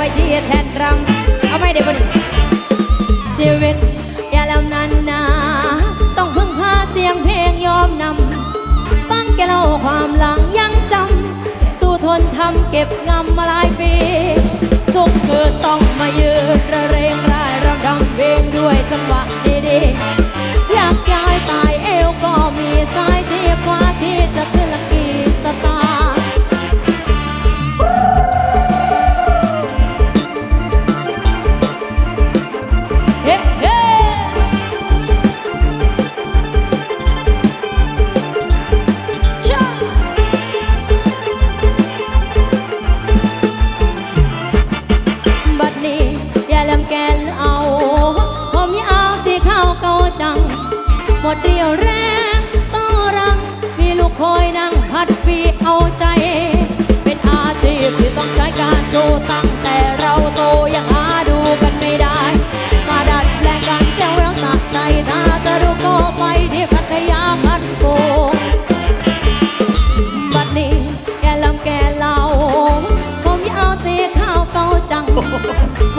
ไว้ที่แทนรังเอาไม่ได้บ่นี่ชีวิตอย่าแล้วนั้นนาต้องพึ่งพาเสียงเพลงยอมนำฟังแกเล่าความหลังยังจำสู้ทนทำเก็บงำมาหลายปีทุกคืนต้องมายืนระเรงรายรำดังเพลงด้วยจังหวะดีๆอยากย้ายสายเอวก็มีสายเทียควา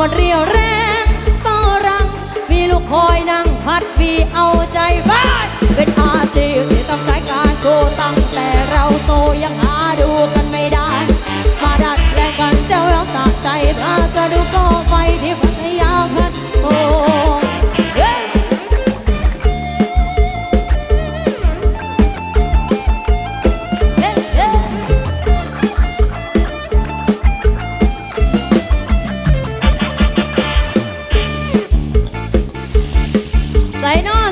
หมดเรี่ยวแรงก็รัง มีลูกคอยนั่งพัดวีเอาใจไว้เป็นอาชีพที่ต้องใช้การโชว์ตั้งแต่เราโตยังหาดูกันไม่ได้ มาดัดแปลงกันเจ้าเราสะใจถ้าจะดูก็ไฟที่ ใส่น้อ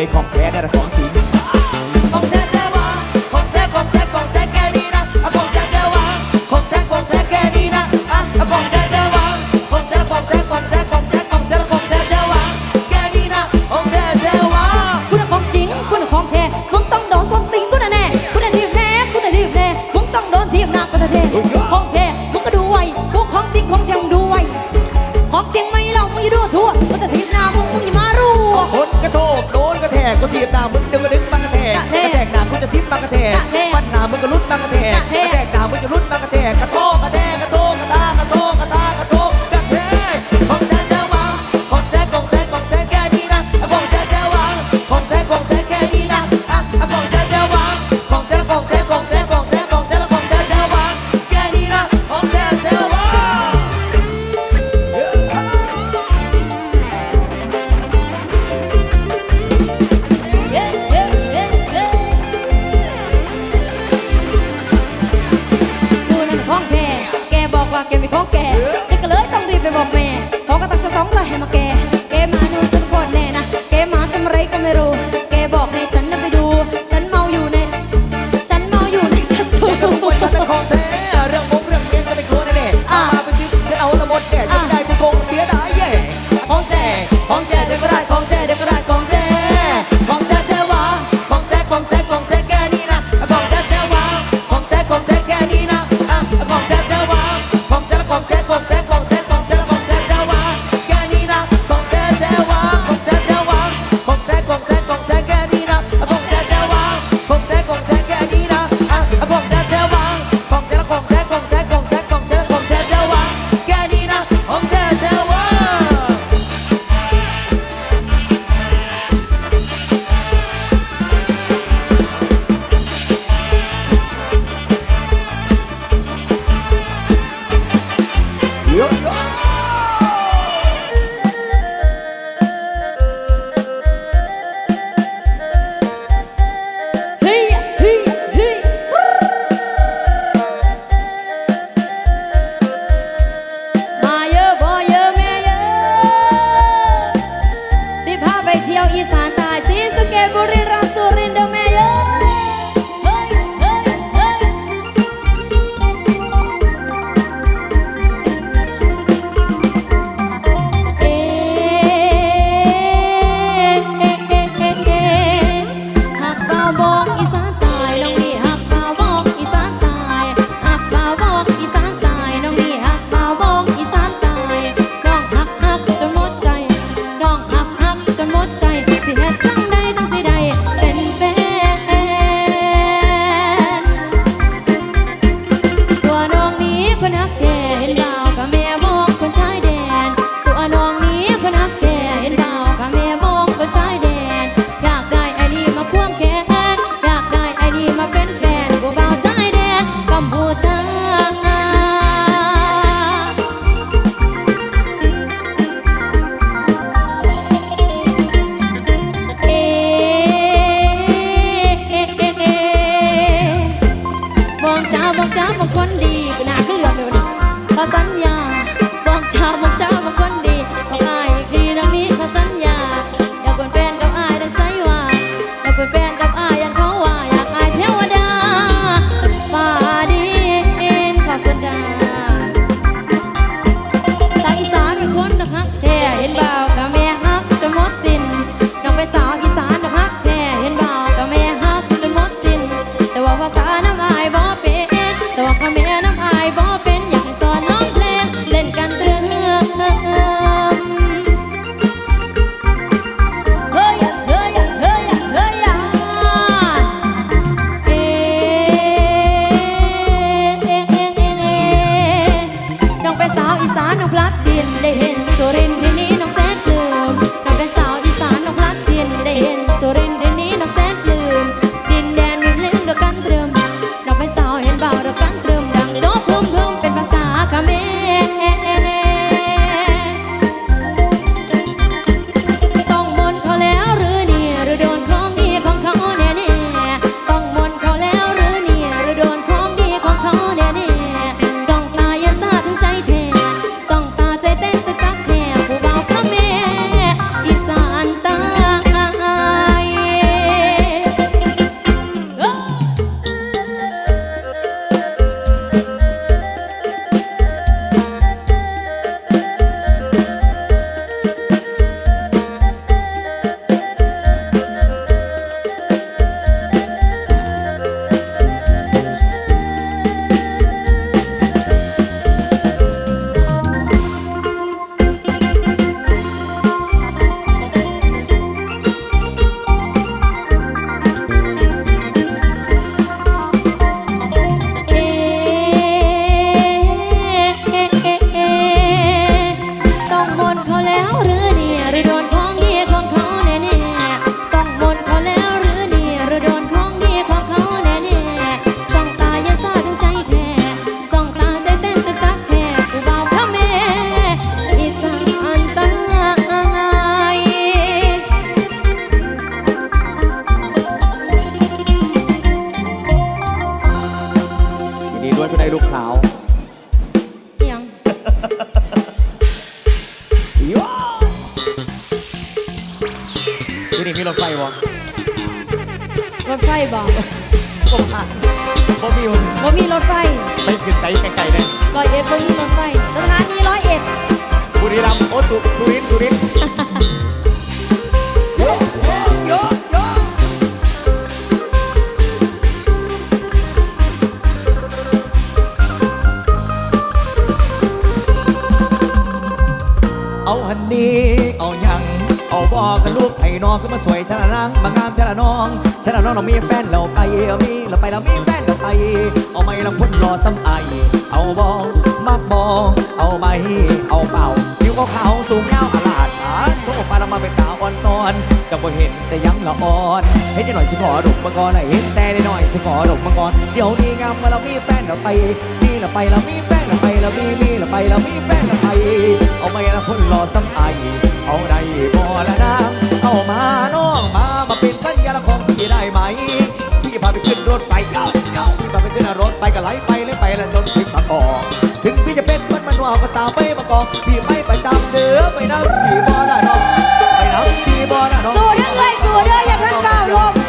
ไลยของแท้ได้ของจริ นองขึ้นมาสวยทะละนางมางามทะละน้องทะละน้องเรามีแฟนเราไปเอามีเราไปเรามีแฟนเราไป เอาไม่เราคนรอซ้ำไอเอาบองมากบองเอาไหมเอาเป่าผิวขาวสูงยาวอลาดขาโชคมาเรามาเป็นสาวอ่อนซ้อนจะบ่เห็นแต่ยังละอ่อนเห็นนิดหน่อยฉันขอดกมังกรเห็นแต่นิดหน่อยฉันขอดกมังกรเดี๋ยวนี้งามมาเรามีแฟนเราไปมีเราไปเรามีแฟนเราไปเรามีมีเราไปเรามีแฟนเราไป เอาไม่เราคนรอซ้ำไอเอาได้บ่ละนาง เอามาน้องมามาเป็นพันยาละของพี่ได้ไหมพี่พาไปขึ้นรถไฟเก้าเก้าพี่พาไปขึ้นรถไฟก็ไหลไปไหลไปแล้วจนถึงบางกอกถึงพี่จะเป็นเพื่อนมันว่าภาษาวไปบางกอกพี่ไม่ประจำเด้อไปนั่งพี่บ่ได้น้องไปนั่งพี่บ่ได้น้องสู้เด้อเอ้ยสู้เด้ออย่าทันเบา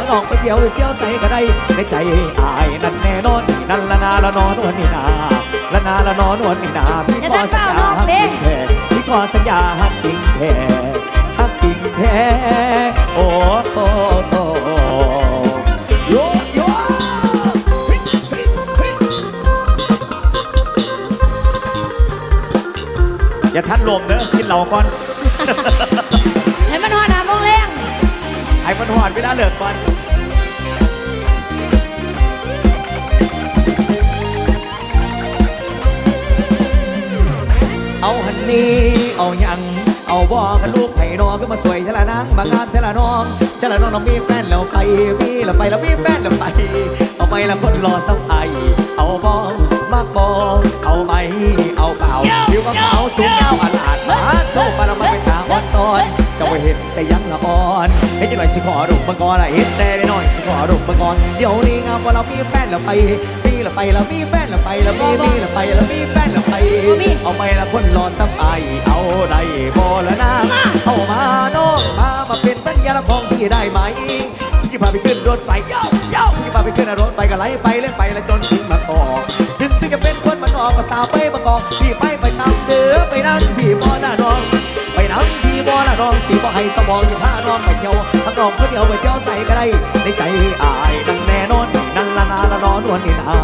น้องไปเที่ยวเที่ยวใส่ก็ได้ในใจอายนั่นแน่นอนนี่นั่นละนาละนอนวลนี่นาละนาละนอนวลนี่นาพี่ขอสัญญาหักจริงแท้พี่ขอสัญญาหักจริงแท้หักจริงแท้ โอ้โอ้โอ้โยโยอย่าทันลมเด้อกินเหล้าก่อนให้มันหอดหามองแรงไอ้มันหอดเวลาเลิกก่อนเอาหันนี้เอาหยัง เอาบ่กันลูกไผ่นอขึ้นมาสวยเทละนางบางงานเทละน้องเทละน้องน้องมีแฟนแล้วไปมีแล้วไปแล้วมีแฟนแล้วไป เอาไปละคนรอสักไอเอาบ่มากบ่เอาไหมเอาเปล่าผิวขาสูงยาวอลาดมาโตมาแล้วมาไป็นตาอ่อนซ้อนจะไปเห็นแต่ยังละอ่อน เห็นจังหน่อยสิขอรูปมังกรละเห็นแต่ได้น้อยสิขอรูปมังกรเดี๋ยวนี้งามว่าเรามีแฟนแล้วไปมีแล้วไปแล้วมีแฟนแล้วไปแล้วมีมีแล้วไปแล้วมีแฟนแล้วไป เอาไปละคนรอสักไอเอาได้บ่ละนะเอามาน้องมามาเป็นปัญญาละของพี่ได้ไหมพี่พาไปขึ้นรถไฟเย้าเย้าพี่พาไปขึ้นรถไฟก็ไหลไปเล่นไปแล้วจนถึงมากอกถึงพี่จะเป็นคนมันออกก็สาวไปมากอกพี่ไปไปทำเด้อไปนั่นพี่บ่หน้าน้อง ไปนั่งพี่บ่หน้าน้องสีบ่ให้สมองอยู่พาน้องไปเที่ยวถ้าน้องคนเดียวไปเที่ยวใส่ก็ได้ในใจอายนั่นแน่นอนนี่นั่นละนาละนอนวันนี้นา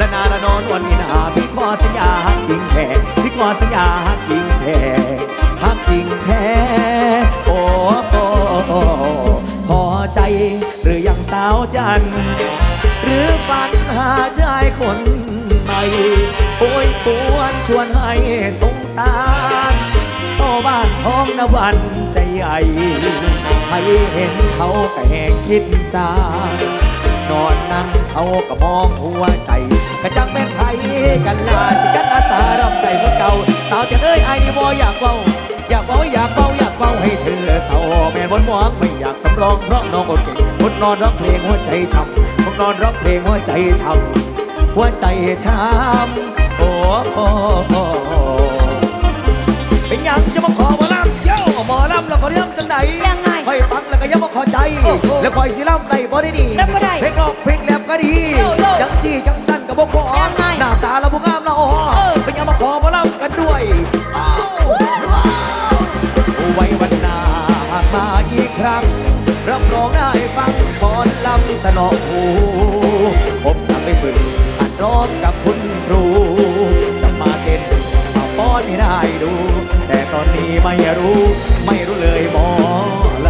ละนาละนอนวันนี้นาพี่ขอสัญญาหักจริงแท้พี่ขอสัญญาหักจริงแท้หักจริงแท้โอ้โอ้โอ้พอใจหรือยังสาวจันหรือฝันหาชายคนใหม่โอ้ยปวนชวนให้สงสาร บ้านท้องนวันใจใหญ่ใครเห็นเขาก็แหงคิดสานอนนั่งเขาก็มองหัวใจกระจังเป็นไผกันลาสิกันอาสารำใจเมื่อเก่า สาวจะเอ้ยไอ้นี่บ่อยากเว้าอยากเว้าอยากเว้าอยากเว้าให้เธอเศร้าแม่นบนหมองไม่อยากสำรองเพราะน้องอดเก่งคนนอนร้องเพลงหัวใจช้ำคนนอนร้องเพลงหัวใจช้ำหัวใจช้ำโอ้โอ้โอ้ ยังจะมาขอหมอลำเย้าหมอลำแล้วก็เรื่องจังไหนยังไงคอยฟังแล้วก็อยังมาขอใจโอ้โหแล้วคอยสิลำได้บ่ได้ดีรับบ่ได้เพลงออกเพลงแหลมก็ดีโย่โย่จังจี้จังสั้นกับบ่ขอยังไงหน้าตาเราบ่งามเราอ๋อเออเป็นหยังมาขอหมอลำกันด้วยอ้าวว้าวไว้วันหน้าหากมาอีกครั้ง รับรองได้ฟังบอนลำสนอหูผมทำไม่ฝึกหัดร้องกับคุณครู อนให้ได้ดู แต่ตอนนี้ไม่รู้ ไม่รู้เลยหมอล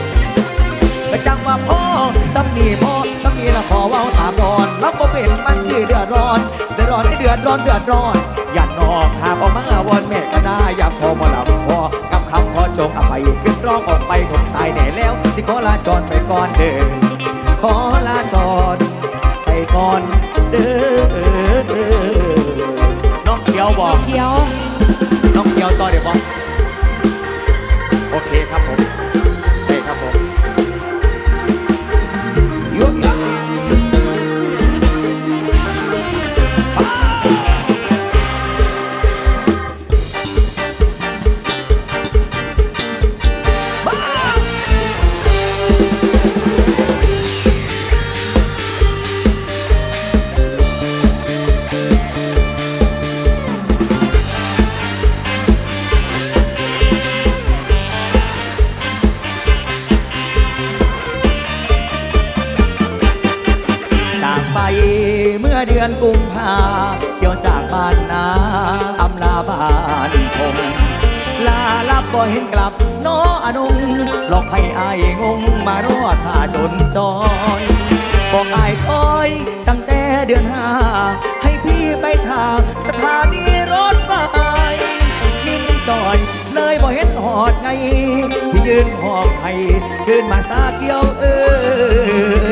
ำก็จังว่าพ่อสำนีพ่อสำนีละขอว้าถามก่อนรับบ่เป็นมันสิเดือดร้อนเดือดร้อนให้เดือดร้อนเดือดร้อนอย่านอกหากออกมาวอนแม่ก็ได้อยากขอมาลำพ่อกับคำขอจงอภัยขึ้นร้องออกไปคงตายแน่แล้ว สิขอลาจรไปก่อนเด้อขอลาจรไปก่อนเด้อน้องเขี ยวบอกเขียว น้องเขียวต่อเดี๋ยวบอกโอเคครับผม นาอำลาบ้านผมลาลับก็เห็นกลับน้ออนุงหลอกให้อายงงมารอดท่าจนจอยบอกอายคอยตั้งแต่เดือนห้าให้พี่ไปทางสถานีรถไฟนิ่งจอยเลยบ่เห็นหอดไงพี่ยืนหอบไห้ขึ้นมาซาเกี่ยวเอ้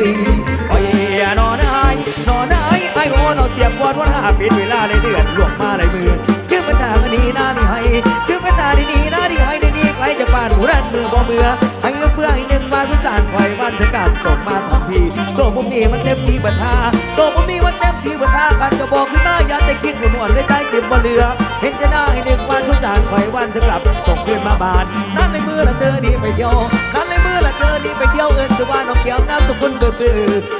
ยโอ้ อาเสียบวอดวันห้าปิดเวลาในเดือนหลวงมาในมือคือเป็นตากันนี้หน้านี่ให้คือเป็นตาดีๆหน้าดีให้ดีนี่ไกลจากบ้านหูรันมือบ่เบื่อให้เอื้อเพื่อให้หนึ่งมาสุสานคอยวันถึงกับส่งมาทันทีตัวผมนี่มันเต็มที่บัญชาตัวผมนี่มันเต็มที่บัญชาการจะบอกขึ้นมาอย่าแต่คิดหวนๆเลยใจเจ็บบ่เหลือเห็นจะหน้าให้หนึ่งวันสุสานคอยวันถึงกลับส่งคืนมาบานนั่นในมือละเธอดีไปเที่ย วนั่นนมือละเธอดีไปเที่ยวเอินสว่าน้องเขียวน้ำสุคนเบื่อเบื่อ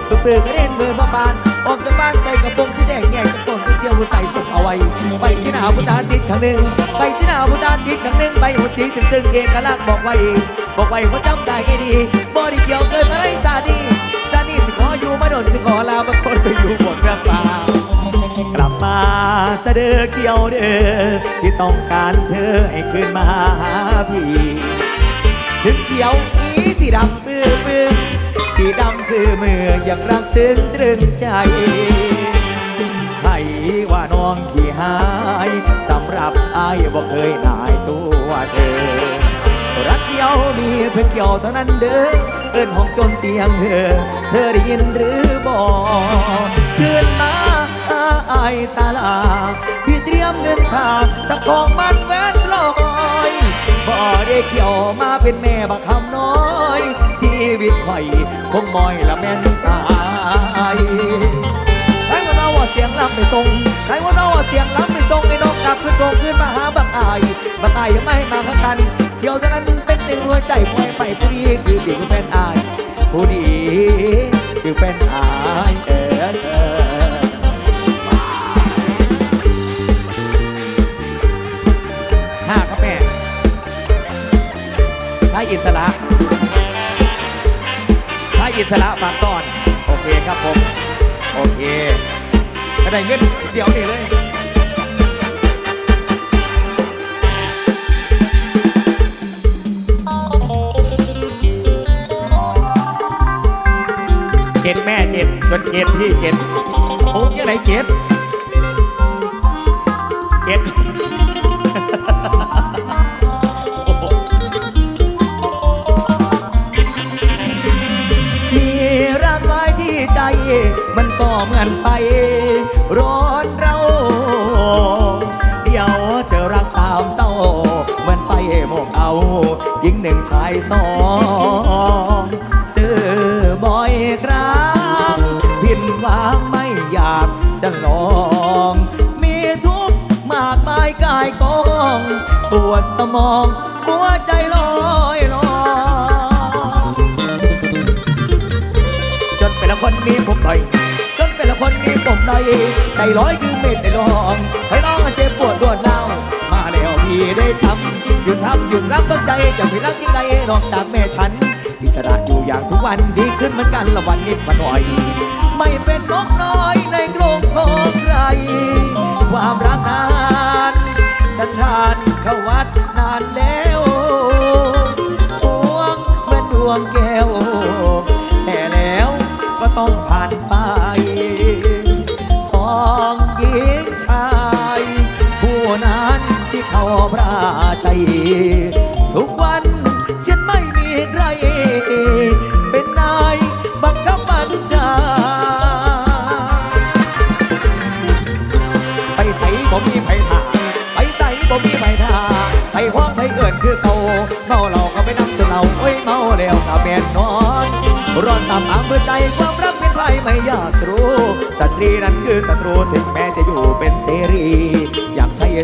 เบื่อเบื่อก็เล่นมือมาบานออกจากบ้านใจกระโปรงสีแดงแง่จากต้นไปเที่ยวใส่สุกเอาไว้ไปสิหนาพุทธาติดครั้งหนึ่งไปสิหนาพุทธาติดครั้งหนึ่งใบหัวสีตึงตึงเอกลักษณ์บอกไว้บอกไว้เขาจำได้แค่ดีบ่ได้เกี่ยวเกินมาไรซาดีซาดีสิขออยู่มาโดนสิขอลาบางคนไปอยู่บนเรือเปล่ากลับมาเสดอเกี่ยวเด้อที่ต้องการเธอให้คืนมาหาพี่ถึงเขียว สีดำปื้อปื้อสีดำคือมือยังรักซึ้งตรึงใจ ให้ว่าน้องขี้หายสำหรับอายบ่เคยนายตัวเธอ รักเดียวมีเพื่อเกี่ยวเท่านั้นเด้อเอิ้นห้องจนเสียงเธอ เธอได้ยินหรือบ่เชิญมาอายสาลาพี่เตรียมเดินทางตะของมันแวนลอย บ่ได้เกี่ยวมาเป็นแม่บักคำน้อย ชีวิตไข่คงมอยละแม่นตายใช้ว่าเราว่าเสียงลำไปส่งใช้ว่าเราว่าเสียงลำไปส่งไอ้น้องกลับขึ้นโรงขึ้นมาหาบักอายบักอายยังไม่มาข้างกันเที่ยวเท่านั้นเป็นหนึ่งหัวใจปล่อยไปผู้ดีคือสิ่งแฟนอายผู้ดีคือแฟนอายเออเออ อิสระใช้อิสระฝากตอน โอเคครับผม โอเคก็ได้เงินเดี๋ยวนี้เลยเจ็ดแม่เจ็ดจนเจ็ดพี่เจ็ดโอ้ยังไงเจ็ด ก็เหมือนไฟร้อนเรา เดี๋ยวเจอรักสามเศร้าเหมือนไฟโมกเอาหญิงหนึ่งชายสองเจอบ่อยครั้งผิดหวังไม่อยากจะลองมีทุกข์มากมายกายกองปวดสมองหัวใจ ผมหน่อย ใจร้อยคือเม็ดในลองให้รองเจ็บปวดรวดเล่ามาแล้วพี่ได้ทำหยุดทำหยุดรักตั้งใจจะไม่รักยังไงนอกจากแม่ฉันอิสระอยู่อย่างทุกวันดีขึ้นเหมือนกันละวันนิดมาหน่อย ไม่เป็นนกน้อยในกรงของใคร ความรักนานฉันทานเขาวัดนานแล้วห่วงเหมือนดวงแก้วแต่แล้วก็ต้องผ่านไป ทุกวันฉันไม่มีใคร เป็นนายบังคับบัญชา ไปใส่บ่มีไผท่าไปใส่บ่มีไผท่าไปห้องไปเอินคือเก่าเมาเราก็ไปนำเสนาโอ้ยเมาแล้วก็แม่นนอนร้อนตามอำเภอใจความรักเป็นไฟไม่อยากรู้สตรีนั้นคือศัตรูถึงแม้จะอยู่เป็นเสรี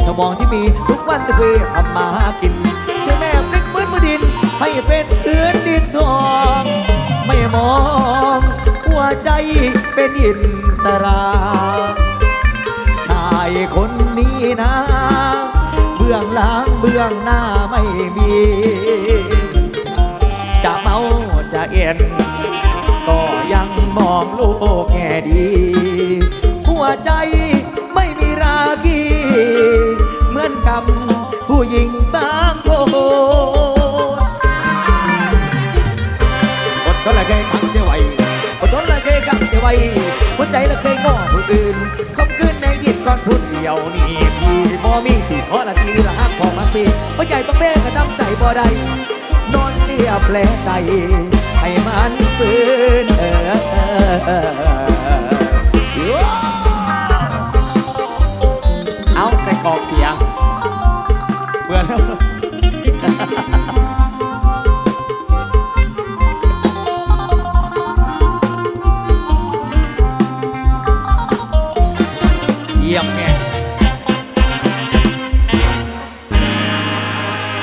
สมองที่มีทุกวันเพื่อทำมาหากินจะแนบนึกมืดมือดิน ให้เป็นพื้นดินทอง ไม่มอง หัวใจเป็นอินสราชายคนนี้นะ เบื้องหลังเบื้องหน้าไม่มี จะเมาจะเอ็น ก็ยังมองโลกแง่ดี หัวใจู้หญิงบางคนอดทละเกยกังเจไว้อก็นละเกยกังเจไวหัวใจละเคยง้อคนอื่นคำคืนในยิบก่อนทุนเดียวนี่พี่บ่มีสิพอละทีละหักพอมาปีหัวใจต้องเบ้กระทำใจบ่ได้นอนเลียแผลใจ ให้มันฟื้นเออเอาใส่กอกเสียง 不原了。